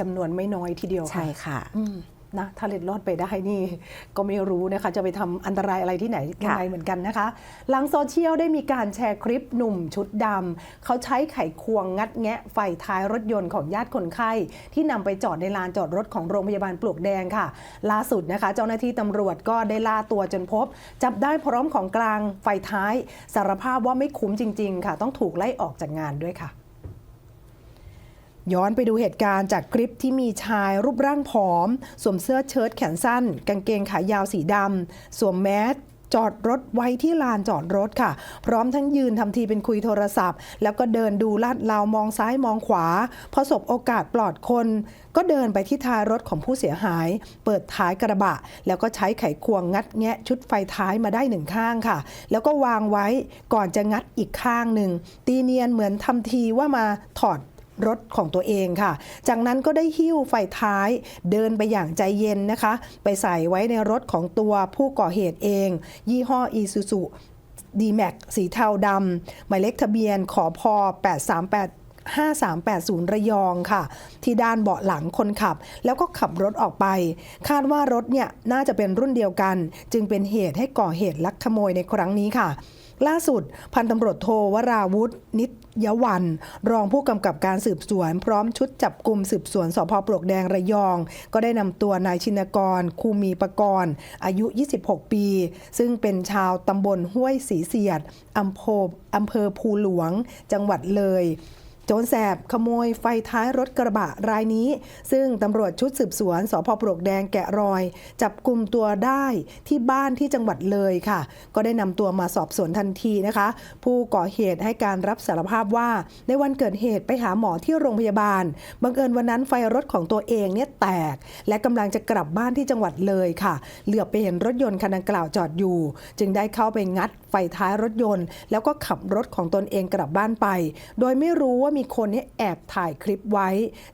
จำนวนไม่น้อยทีเดียวใช่ค่ะอืมนะถ้าเล็ดรอดไปได้นี่ก็ไม่รู้นะคะ จะไปทำอันตรายอะไรที่ไหนยังไงเหมือนกันนะคะ หลังโซเชียลได้มีการแชร์คลิปหนุ่มชุดดำเขาใช้ไขควงงัดแงะไฟท้ายรถยนต์ของญาติคนไข้ ที่นำไปจอดในลานจอดรถของโรงพยาบาลปลวกแดงค่ะ ล่าสุดนะคะ เจ้าหน้าที่ตำรวจก็ได้ล่าตัวจนพบ จับได้พร้อมของกลางไฟท้าย สารภาพว่าไม่คุ้มจริง ๆ ค่ะ ต้องถูกไล่ออกจากงานด้วยค่ะ ย้อนไปดูเหตุการณ์จากคลิปที่มีชายรูปร่างผอม สวมเสื้อเชิ้ตแขนสั้น กางเกงขายาวสีดำสวมแมสจอดรถไว้ที่ลานจอดรถค่ะ พร้อมทั้งยืนทำทีเป็นคุยโทรศัพท์ แล้วก็เดินดูลาดเลามองซ้ายมองขวา พอสบโอกาสปลอดคน ก็เดินไปที่ท้ายรถของผู้เสียหาย เปิดท้ายกระบะ แล้วก็ใช้ไขควงงัดแงะชุดไฟท้ายมาได้หนึ่งข้างค่ะ แล้วก็วางไว้ก่อนจะงัดอีกข้างหนึ่งตีเนียนเหมือนทำทีว่ามาถอด รถของตัวเองค่ะ จากนั้นก็ได้หิ้วไฟท้ายเดินไปอย่างใจเย็นนะคะ ไปใส่ไว้ในรถของตัวผู้ก่อเหตุเอง ยี่ห้อ i s u z u d m a x สีเทาดำหมายเลขทะเบียนขอพอ838 5380 ระยองค่ะ ที่ด้านเบาะหลังคนขับ แล้วก็ขับรถออกไป คาดว่ารถเนี่ยน่าจะเป็นรุ่นเดียวกัน จึงเป็นเหตุให้ก่อเหตุลักขโมยในครั้งนี้ค่ะ ล่าสุด พันตำรวจโทวราวุฒินิตยวัน รองผู้กำกับการสืบสวน พร้อมชุดจับกลุ่มสืบสวนสพปลวกแดงระยอง ก็ได้นำตัวนายชินกร คูมีปกรณ์ อายุ 26 ปี ซึ่งเป็นชาวตำบลห้วยสีเสียดอำเภออำเภอภูหลวง จังหวัดเลย จรแสบขโมยไฟท้ายรถกระบะรายนี้ ซึ่งตำรวจชุดสืบสวนสพปลวกแดงแกะรอย จับกลุ่มตัวได้ที่บ้านที่จังหวัดเลยค่ะ ก็ได้นำตัวมาสอบสวนทันทีนะคะ ผู้ก่อเหตุให้การรับสารภาพว่า ในวันเกิดเหตุไปหาหมอที่โรงพยาบาลบังเอิญวันนั้นไฟรถของตัวเองเนี่ยแตก และกำลังจะกลับบ้านที่จังหวัดเลยค่ะ เหลือบไปเห็นรถยนต์คันดังกล่าวจอดอยู่ จึงได้เข้าไปงัดไฟท้ายรถยนต์ แล้วก็ขับรถของตนเองกลับบ้านไป โดยไม่รู้ว่ามีคนนี่แอบถ่ายคลิปไว้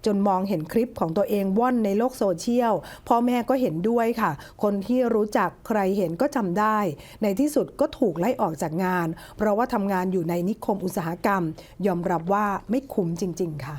จนมองเห็นคลิปของตัวเองว่อนในโลกโซเชียลพ่อแม่ก็เห็นด้วยค่ะ คนที่รู้จักใครเห็นก็จำได้ ในที่สุดก็ถูกไล่ออกจากงาน เพราะว่าทำงานอยู่ในนิคมอุตสาหกรรม ยอมรับว่าไม่คุ้มจริง ๆ ค่ะ